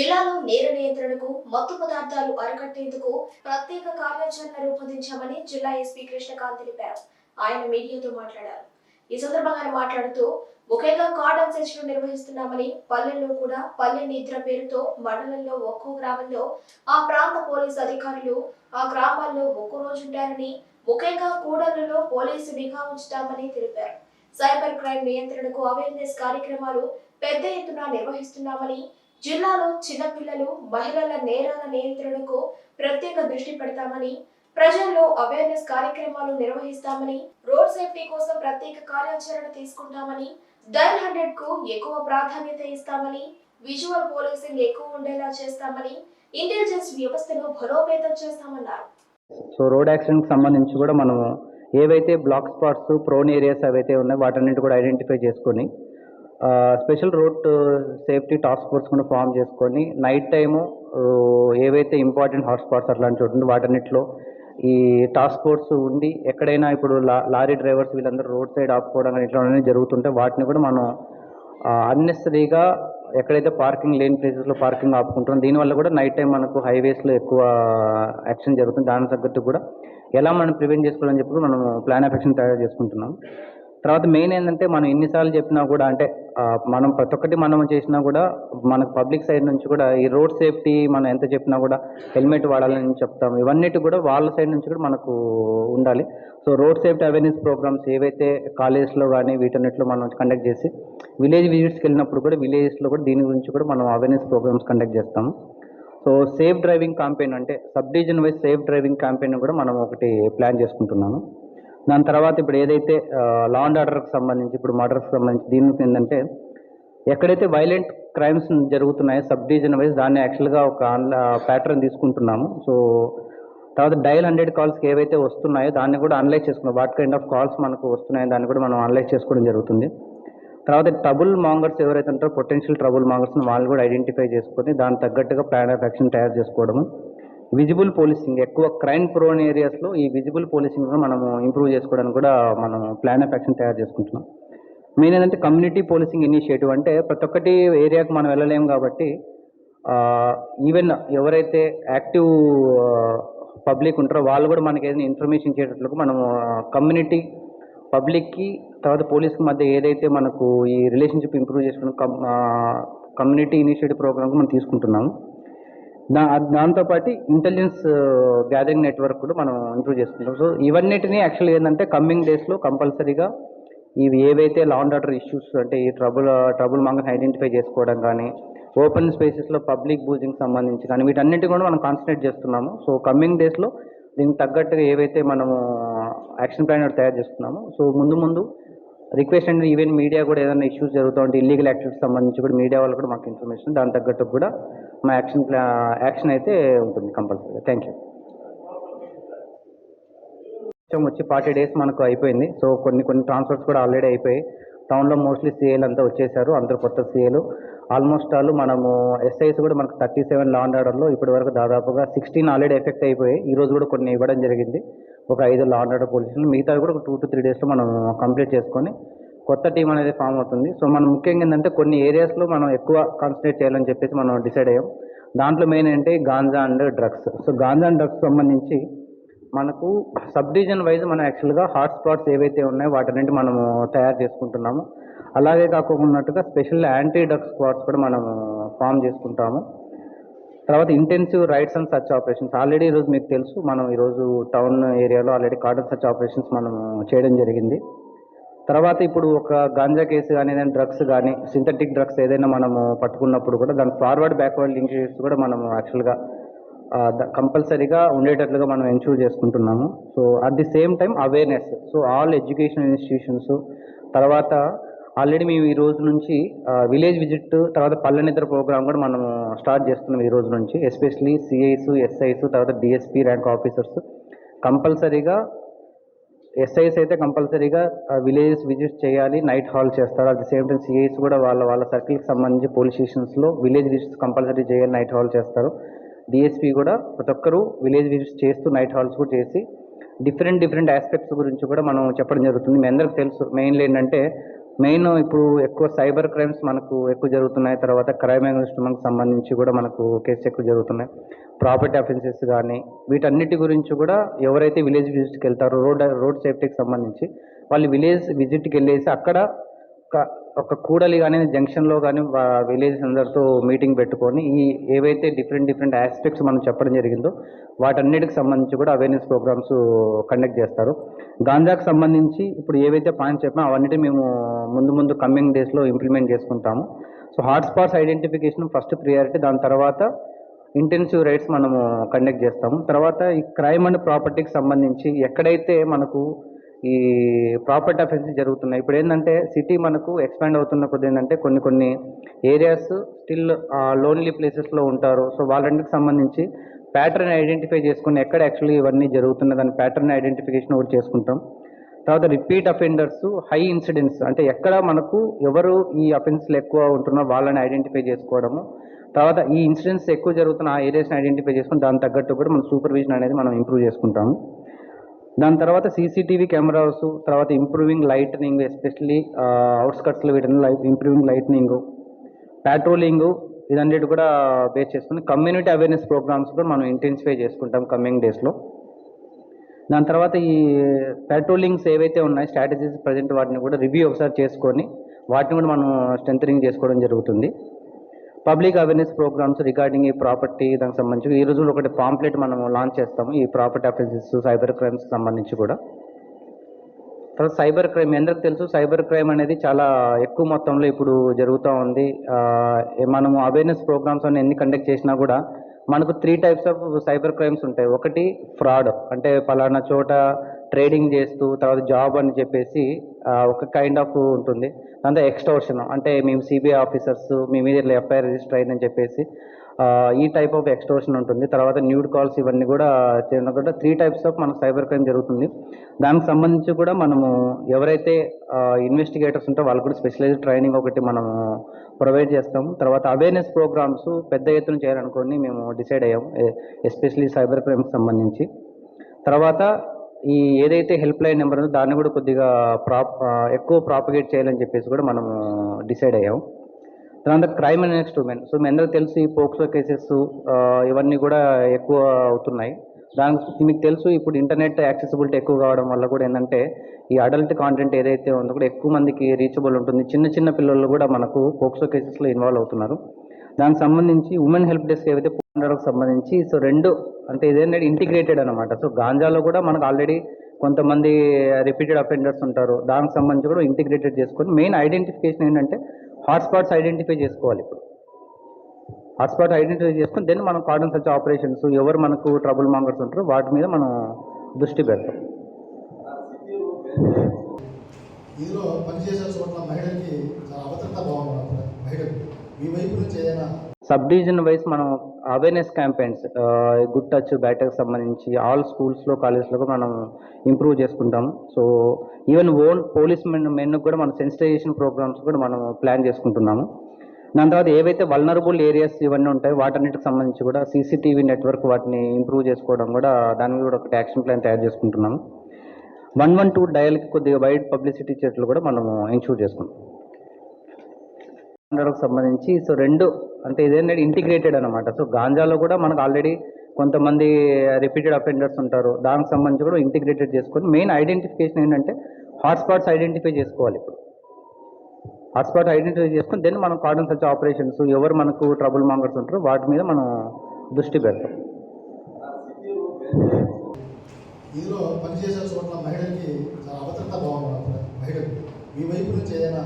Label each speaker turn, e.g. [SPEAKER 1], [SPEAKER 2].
[SPEAKER 1] జిల్లాలో నేర నియంత్రణకు మత్తు పదార్థాలు అరికట్టేందుకు ప్రత్యేక కార్యాచరణ రూపొందించామని జిల్లా ఎస్పీ కృష్ణకాంత్ తెలిపారు. ఆయన మీడియాతో మాట్లాడారు. ఈ సందర్భంగా ఆయన మాట్లాడుతూ ముఖ్యంగా కార్డన్ సెషన్లు నిర్వహిస్తున్నామని పల్లెల్లో కూడా పల్లె నిద్ర పేరుతో మండలంలో ఒక్కో గ్రామంలో ఆ ప్రాంత పోలీసు అధికారులు ఆ గ్రామాల్లో ఒక్కో రోజు ఉంటారని ముఖ్యంగా కూడళ్ళలో పోలీసు నిఘా ఉంచుతామని తెలిపారు. సైబర్ క్రైమ్ నియంత్రణకు అవేర్నెస్ కార్యక్రమాలు పెద్ద ఎత్తున నిర్వహిస్తున్నామని జిల్లాలో చిన్నపిల్లలు మహిళల నేరాల నియంత్రణకు ప్రత్యేక దృష్టి పెడతామని ప్రజల్లో అవేర్నెస్ కార్యక్రమాలు నిర్వహిస్తామని రోడ్ సేఫ్టీ కోసం ప్రత్యేక కార్యాచరణ తీసుకుంటామని డైల్ హండ్రెడ్కు ఎక్కువ ప్రాధాన్యత ఇస్తామని విజువల్ పోలీసింగ్ ఎక్కువ ఉండేలా చేస్తామని ఇంటెలిజెన్స్ వ్యవస్థను బలోపేతం చేస్తామన్నారు.
[SPEAKER 2] సో రోడ్ యాక్సిడెంట్కి సంబంధించి కూడా మనము ఏవైతే బ్లాక్ స్పాట్స్ ప్రోన్ ఏరియాస్ అవైతే ఉన్నాయో వాటన్నిటి కూడా ఐడెంటిఫై చేసుకొని special road safety task force కూడా ఫామ్ చేసుకొని నైట్ టైము ఏవైతే ఇంపార్టెంట్ హాట్స్పాట్స్ అట్లాంటి ఉంటుంది వాటన్నిటిలో ఈ టాస్క్ ఫోర్స్ ఉండి ఎక్కడైనా ఇప్పుడు లారీ డ్రైవర్స్ వీళ్ళందరూ రోడ్ సైడ్ ఆపుకోవడం కానీ ఇట్లా జరుగుతుంటే వాటిని కూడా మనం అన్నెసరీగా ఎక్కడైతే పార్కింగ్ లేని ప్లేసెస్లో పార్కింగ్ ఆపుకుంటాం దీనివల్ల కూడా నైట్ టైం మనకు హైవేస్లో ఎక్కువ యాక్షన్ జరుగుతుంది. దాని తగ్గట్టు కూడా ఎలా మనం ప్రివెంట్ చేసుకోవాలని చెప్పి మనం ప్లాన్ ఆఫ్ యాక్షన్ తయారు చేసుకుంటున్నాం. తర్వాత మెయిన్ ఏంటంటే మనం ఎన్నిసార్లు చెప్పినా కూడా అంటే మనం ప్రతి ఒక్కటి మనం చేసినా కూడా మనకు పబ్లిక్ సైడ్ నుంచి కూడా ఈ రోడ్ సేఫ్టీ మనం ఎంత చెప్పినా కూడా హెల్మెట్ వాడాలని చెప్తాం. ఇవన్నిటి కూడా వాళ్ళ సైడ్ నుంచి కూడా మనకు ఉండాలి. So road safety awareness programmes ఏవైతే కాలేజెస్లో కానీ వీటన్నిటిలో మనం కండక్ట్ చేసి విలేజ్ విజిట్స్కి వెళ్ళినప్పుడు కూడా విలేజెస్లో కూడా దీని గురించి కూడా మనం అవేర్నెస్ ప్రోగ్రామ్స్ కండక్ట్ చేస్తాము సో సేఫ్ డ్రైవింగ్ క్యాంపెయిన్ అంటే sub division wise safe driving campaign కూడా మనం ఒకటి ప్లాన్ చేసుకుంటున్నాము దాని తర్వాత ఇప్పుడు ఏదైతే లా అండ్ ఆర్డర్కి సంబంధించి ఇప్పుడు మర్డర్కి సంబంధించి దీనికి ఏంటంటే ఎక్కడైతే వైలెంట్ క్రైమ్స్ జరుగుతున్నాయో సబ్ డివిజన్ వైజ్ దాన్ని యాక్చువల్గా ఒక ప్యాటర్న్ తీసుకుంటున్నాము. సో తర్వాత డైల్ హండ్రెడ్ కాల్స్కి ఏవైతే వస్తున్నాయో దాన్ని కూడా అనలైజ్ చేసుకున్నాం వాట్ కైండ్ ఆఫ్ కాల్స్ మనకు వస్తున్నాయో దాన్ని కూడా మనం అనలైజ్ చేసుకోవడం జరుగుతుంది. తర్వాత ట్రబుల్ మాంగర్స్ ఎవరైతే ఉంటారో పొటెన్షియల్ ట్రబుల్ మాంగర్స్ని వాళ్ళు కూడా ఐడెంటిఫై చేసుకొని దానికి తగ్గట్టుగా ప్లాన్ ఆఫ్ యాక్షన్ తయారు చేసుకోవడము. విజిబుల్ పోలీసింగ్ ఎక్కువ క్రైమ్ ప్రోన్ ఏరియాస్లో ఈ విజిబుల్ పోలీసింగ్ మనం మనము ఇంప్రూవ్ చేసుకోవడానికి కూడా మనం ప్లాన్ ఆఫ్ యాక్షన్ తయారు చేసుకుంటున్నాం. మెయిన్ ఏంటంటే కమ్యూనిటీ పోలీసింగ్ ఇనిషియేటివ్ అంటే ప్రతి ఒక్కటి ఏరియాకి మనం వెళ్ళలేము కాబట్టి ఈవెన్ ఎవరైతే యాక్టివ్ పబ్లిక్ ఉంటారో వాళ్ళు కూడా మనకి ఏదైనా ఇన్ఫర్మేషన్ ఇచ్చేటట్లుగా మనము కమ్యూనిటీ పబ్లిక్కి తర్వాత పోలీస్కి మధ్య ఏదైతే మనకు ఈ రిలేషన్షిప్ ఇంప్రూవ్ చేసుకున్న కమ్యూనిటీ ఇనిషియేటివ్ ప్రోగ్రామ్ మనం తీసుకుంటున్నాము. దా దాంతోపాటు ఇంటెలిజెన్స్ గ్యాదరింగ్ నెట్వర్క్ కూడా మనం ఇంప్రూవ్ చేసుకుంటాం. సో ఇవన్నిటిని యాక్చువల్లీ ఏంటంటే కమ్మింగ్ డేస్లో కంపల్సరీగా ఇవి ఏవైతే లాండ్ ఆర్డర్ ఇష్యూస్ అంటే ఈ ట్రబుల్ ట్రబుల్ మంగని ఐడెంటిఫై చేసుకోవడం కానీ ఓపెన్ స్పేసెస్లో పబ్లిక్ బూజింగ్ సంబంధించి కానీ వీటన్నిటి కూడా మనం కాన్సన్ట్రేట్ చేస్తున్నాము. సో కమ్మింగ్ డేస్లో దీనికి తగ్గట్టుగా ఏవైతే మనము యాక్షన్ ప్లాన్ తయారు చేస్తున్నామో సో ముందు ముందు రిక్వెస్ట్ అండ్ ఈవెన్ మీడియా కూడా ఏదైనా ఇష్యూస్ జరుగుతూ ఉంటే ఇల్లీగల్ యాక్టివిటీస్ సంబంధించి కూడా మీడియా వాళ్ళు కూడా మాకు ఇన్ఫర్మేషన్ దాని తగ్గట్టు కూడా మా యాక్షన్ ప్లా యాక్షన్ అయితే ఉంటుంది కంపల్సరీగా థ్యాంక్ యూ కొంచెం వచ్చి ఫార్టీ డేస్ మనకు అయిపోయింది. సో కొన్ని కొన్ని ట్రాన్స్ఫర్స్ కూడా ఆల్రెడీ అయిపోయాయి. టౌన్లో మోస్ట్లీ సీఏలు అంతా వచ్చేసారు. అందరూ కొత్త సీఏలు ఆల్మోస్ట్ ఆల్ మనము ఎస్ఐస్ కూడా మనకు థర్టీ సెవెన్ లాండ్ ఆర్డర్లో ఇప్పటి వరకు దాదాపుగా సిక్స్టీన్ ఆల్రెడీ ఎఫెక్ట్ అయిపోయాయి. ఈ రోజు కూడా కొన్ని ఇవ్వడం జరిగింది. ఒక ఐదు లా పొజిషన్ మిగతా పోలీసులు కూడా ఒక టూ టు త్రీ డేస్లో మనం కంప్లీట్ చేసుకొని కొత్త టీం అనేది ఫామ్ అవుతుంది. సో మనం ముఖ్యంగా ఏంటంటే కొన్ని ఏరియాస్లో మనం ఎక్కువ కాన్సన్ట్రేట్ చేయాలని చెప్పేసి మనం డిసైడ్ అయ్యాం. దాంట్లో మెయిన్ ఏంటి? Ganja and drugs so ganja and drugs సంబంధించి మనకు సబ్ డివిజన్ వైజ్ మనం యాక్చువల్గా హాట్ స్పాట్స్ ఏవైతే ఉన్నాయో వాటిని మనము తయారు చేసుకుంటున్నాము. అలాగే కాకుండా స్పెషల్ యాంటీ డ్రగ్స్ స్క్వాడ్స్ కూడా మనం ఫామ్ చేసుకుంటాము. తర్వాత intensive raids and search operations already ఈరోజు మీకు తెలుసు మనం ఈరోజు టౌన్ ఏరియాలో ఆల్రెడీ కార్డన్ సర్చ్ ఆపరేషన్స్ మనం చేయడం జరిగింది. తర్వాత ఇప్పుడు ఒక గాంజా కేసు కానీ ఏదైనా డ్రగ్స్ కానీ సింథటిక్ డ్రగ్స్ ఏదైనా మనము పట్టుకున్నప్పుడు కూడా దాని ఫార్వర్డ్ బ్యాక్వర్డ్ లింకేజెస్ కూడా మనము యాక్చువల్గా కంపల్సరీగా ఉండేటట్లుగా మనం ఎన్షూర్ చేసుకుంటున్నాము. So at the same time awareness so all education institutions తర్వాత ఆల్రెడీ మేము ఈ రోజు నుంచి విలేజ్ విజిట్ తర్వాత పల్లె నిద్ర ప్రోగ్రామ్ కూడా మనం స్టార్ట్ చేస్తున్నాం ఈ రోజు నుంచి. ఎస్పెషలీ సిఐస్ ఎస్ఐస్ తర్వాత డిఎస్పీ ర్యాంక్ ఆఫీసర్స్. కంపల్సరీగా ఎస్ఐస్ అయితే కంపల్సరీగా విలేజెస్ విజిట్ చేయాలి నైట్ హాల్ చేస్తారు. At the same time CIs కూడా వాళ్ళ వాళ్ళ సర్కిల్కి సంబంధించి పోలీస్ స్టేషన్స్లో విలేజ్ విజిట్స్ కంపల్సరీ చేయాలి నైట్ హాల్ చేస్తారు. డిఎస్పీ కూడా ప్రతి ఒక్కరూ విలేజ్ విజిట్స్ చేస్తూ నైట్ హాల్స్ కూడా చేసి డిఫరెంట్ డిఫరెంట్ ఆస్పెక్ట్స్ గురించి కూడా మనం చెప్పడం జరుగుతుంది. మీ అందరికి తెలుసు మెయిన్లీ ఏంటంటే మెయిన్ ఇప్పుడు ఎక్కువ సైబర్ క్రైమ్స్ మనకు ఎక్కువ జరుగుతున్నాయి. తర్వాత క్రైమ్ అగేన్స్ట్ మనకు సంబంధించి కూడా మనకు కేసు ఎక్కువ జరుగుతున్నాయి. ప్రాపర్టీ అఫెన్సెస్ కానీ వీటన్నిటి గురించి కూడా ఎవరైతే విలేజ్ విజిట్కి వెళ్తారో రోడ్ రోడ్ సేఫ్టీకి సంబంధించి వాళ్ళు విలేజ్ విజిట్కి వెళ్ళేసి అక్కడ ఒక ఒక కూడలి కానీ జంక్షన్లో కానీ విలేజ్ అందరితో మీటింగ్ పెట్టుకొని ఈ ఏవైతే డిఫరెంట్ డిఫరెంట్ ఆస్పెక్ట్స్ మనం చెప్పడం జరిగిందో వాటన్నిటికి సంబంధించి కూడా అవేర్నెస్ ప్రోగ్రామ్స్ కండక్ట్ చేస్తారు. గాంజాకు సంబంధించి ఇప్పుడు ఏవైతే పాయింట్స్ చెప్పినా అవన్నీ మేము ముందు ముందు కమింగ్ డేస్లో ఇంప్లిమెంట్ చేసుకుంటాము. So hotspots identification first priority దాని తర్వాత ఇంటెన్సివ్ రైడ్స్ మనము కండక్ట్ చేస్తాము. తర్వాత ఈ క్రైమ్ అండ్ ప్రాపర్టీకి సంబంధించి ఎక్కడైతే మనకు ఈ ప్రాపర్టీ అఫెన్సెస్ జరుగుతున్నాయి. ఇప్పుడు ఏంటంటే సిటీ మనకు ఎక్స్పాండ్ అవుతున్న కొద్ది ఏంటంటే కొన్ని కొన్ని ఏరియాస్ స్టిల్ లోన్లీ ప్లేసెస్లో ఉంటారు. సో వాళ్ళంటికి సంబంధించి ప్యాటర్న్ ఐడెంటిఫై చేసుకుని ఎక్కడ యాక్చువల్లీ ఇవన్నీ జరుగుతున్న దాని ప్యాటర్న్ ఐడెంటిఫికేషన్ ఒకటి చేసుకుంటాం. తర్వాత రిపీట్ అఫెండర్స్ హై ఇన్సిడెంట్స్ అంటే ఎక్కడ మనకు ఎవరు ఈ అఫెన్స్లు ఎక్కువ ఉంటున్నా వాళ్ళని ఐడెంటిఫై చేసుకోవడము. తర్వాత ఈ ఇన్సిడెంట్స్ ఎక్కువ జరుగుతున్న ఆ ఏరియాస్ని ఐడెంటిఫై చేసుకుని దాని తగ్గట్టు కూడా మన సూపర్విజన్ అనేది మనం ఇంప్రూవ్ చేసుకుంటాము. దాని తర్వాత సీసీటీవీ కెమెరాస్ తర్వాత ఇంప్రూవింగ్ లైట్నింగ్ ఎస్పెషల్లీ అవుట్స్కట్స్లో వీటిని లైట్ ఇంప్రూవింగ్ లైట్నింగ్ పెట్రోలింగ్ ఇదన్నిటి కూడా బేస్ చేసుకుని కమ్యూనిటీ అవేర్నెస్ ప్రోగ్రామ్స్ కూడా మనం ఇంటెన్సిఫై చేసుకుంటాం కమింగ్ డేస్లో దాని తర్వాత ఈ పెట్రోలింగ్స్ ఏవైతే ఉన్నాయో స్ట్రాటజీస్ ప్రజెంట్ వాటిని కూడా రివ్యూ ఒకసారి చేసుకొని వాటిని కూడా మనం స్ట్రెంథనింగ్ చేసుకోవడం జరుగుతుంది. పబ్లిక్ అవేర్నెస్ ప్రోగ్రామ్స్ రిగార్డింగ్ ఈ ప్రాపర్టీ దానికి సంబంధించి ఈ రోజుల్లో ఒకటి పాంప్లెట్ మనం లాంచ్ చేస్తాము ఈ ప్రాపర్టీ అఫెన్సెస్ సైబర్ క్రైమ్స్ సంబంధించి కూడా. తర్వాత సైబర్ క్రైమ్ ఎందుకు తెలుసు? సైబర్ క్రైమ్ అనేది చాలా ఎక్కువ మొత్తంలో ఇప్పుడు జరుగుతూ ఉంది. మనము అవేర్నెస్ ప్రోగ్రామ్స్ అని ఎన్ని కండక్ట్ చేసినా కూడా మనకు three types of cyber crimes ఉంటాయి. ఒకటి ఫ్రాడ్ అంటే పలానా చోట ట్రేడింగ్ చేస్తూ తర్వాత జాబ్ అని చెప్పేసి ఒక కైండ్ ఆఫ్ ఉంటుంది. దాంతో ఎక్స్టోర్షన్ అంటే మేము సిబిఐ ఆఫీసర్స్ మీ మీద ఇట్లా ఎఫ్ఐఆర్ రిజిస్టర్ అయిందని చెప్పేసి ఈ టైప్ ఆఫ్ ఎక్స్టోర్షన్ ఉంటుంది. తర్వాత న్యూడ్ కాల్స్ ఇవన్నీ కూడా చేయడం కూడా త్రీ టైప్స్ ఆఫ్ మనకు సైబర్ క్రైమ్ జరుగుతుంది. దానికి సంబంధించి కూడా మనము ఎవరైతే ఇన్వెస్టిగేటర్స్ ఉంటే వాళ్ళకు కూడా స్పెషలైజ్డ్ ట్రైనింగ్ ఒకటి మనము ప్రొవైడ్ చేస్తాం. తర్వాత అవేర్నెస్ ప్రోగ్రామ్స్ పెద్ద ఎత్తున చేయాలనుకొని మేము డిసైడ్ అయ్యాం ఎస్పెషలీ సైబర్ క్రైమ్కి సంబంధించి. తర్వాత ఈ ఏదైతే హెల్ప్ లైన్ నెంబర్ ఉందో దాన్ని కూడా కొద్దిగా ప్రాప్ ఎక్కువ ప్రాపగేట్ చేయాలని చెప్పేసి కూడా మనము డిసైడ్ అయ్యాం. తర్వాత crime and next women so మీ అందరికీ తెలుసు ఈ పోక్సో కేసెస్ ఇవన్నీ కూడా ఎక్కువ అవుతున్నాయి. దానికి మీకు తెలుసు ఇప్పుడు ఇంటర్నెట్ యాక్సెసిబిలిటీ ఎక్కువ కావడం వల్ల కూడా ఏంటంటే ఈ అడల్ట్ కాంటెంట్ ఏదైతే ఉందో కూడా ఎక్కువ మందికి రీచబుల్ ఉంటుంది. చిన్న చిన్న పిల్లలు కూడా మనకు పోక్సో కేసెస్లో ఇన్వాల్వ్ అవుతున్నారు. దానికి సంబంధించి ఉమెన్ హెల్ప్ డెస్క్ ఏవైతే పోండర్కి సంబంధించి సో రెండు అంటే ఇదేంటంటే ఇంటిగ్రేటెడ్ అనమాట సో గాంజాలో కూడా మనకు ఆల్రెడీ కొంతమంది రిపీటెడ్ అఫెండర్స్ ఉంటారు. దానికి సంబంధించి కూడా ఇంటిగ్రేటెడ్ చేసుకొని మెయిన్ ఐడెంటిఫికేషన్ ఏంటంటే హాట్స్పాట్స్ ఐడెంటిఫై చేసుకోవాలి ఇప్పుడు. హాట్స్పాట్ ఐడెంటిఫై చేసుకొని దెన్ మనం కార్డన్ సచ్ ఆపరేషన్స్ ఎవరు మనకు ట్రబుల్ మాంగర్స్ ఉంటారో వాటి మీద మనం దృష్టి పెడతాం.
[SPEAKER 3] ఇందులో పనిచేసే చోట్ల మహిళలకి చాలా అభద్రత బాగుంది మహిళలు మీ వైపు నుంచి ఏదైనా
[SPEAKER 2] సబ్ డివిజన్ వైజ్ మనం అవేర్నెస్ క్యాంపెయిన్స్ గుడ్ టచ్ బ్యాటర్కి సంబంధించి ఆల్ స్కూల్స్లో కాలేజ్లో కూడా మనం ఇంప్రూవ్ చేసుకుంటాం so even own police men men కూడా మన సెన్సిటైజేషన్ ప్రోగ్రామ్స్ కూడా మనం ప్లాన్ చేసుకుంటున్నాము. దాని తర్వాత ఏవైతే వల్నరబుల్ ఏరియాస్ ఇవన్నీ ఉంటాయో వాటన్నిటికి సంబంధించి కూడా సీసీటీవీ నెట్వర్క్ వాటిని ఇంప్రూవ్ చేసుకోవడం కూడా దాని మీద కూడా ఒక యాక్షన్ ప్లాన్ తయారు చేసుకుంటున్నాము. వన్ వన్ టూ డయల్కి కొద్దిగా వైడ్ పబ్లిసిటీ చెట్లు కూడా మనము ఇన్షూర్ చేసుకుంటాం సంబంధించి సో రెండు అంటే ఇదేంటంటే ఇంటిగ్రేటెడ్ అనమాట సో గాంజాలో కూడా మనకు ఆల్రెడీ కొంతమంది రిపీటెడ్ అఫెండర్స్ ఉంటారు. దానికి సంబంధించి కూడా ఇంటిగ్రేటెడ్ చేసుకొని మెయిన్ ఐడెంటిఫికేషన్ ఏంటంటే హాట్స్పాట్స్ ఐడెంటిఫై చేసుకోవాలి ఇప్పుడు. హాట్స్పాట్ ఐడెంటిఫై చేసుకొని దెన్ మనం కార్డన్ సచ్ ఆపరేషన్స్ ఎవరు మనకు ట్రబుల్ మాంగర్స్ ఉంటారో వాటి మీద మనం దృష్టి పెడతాం.
[SPEAKER 3] ఇందులో పనిచేసే చోట్ల మహిళలకి చాలా అభద్రత బాగుంది మహిళలు మీ వైపు నుంచి ఏదైనా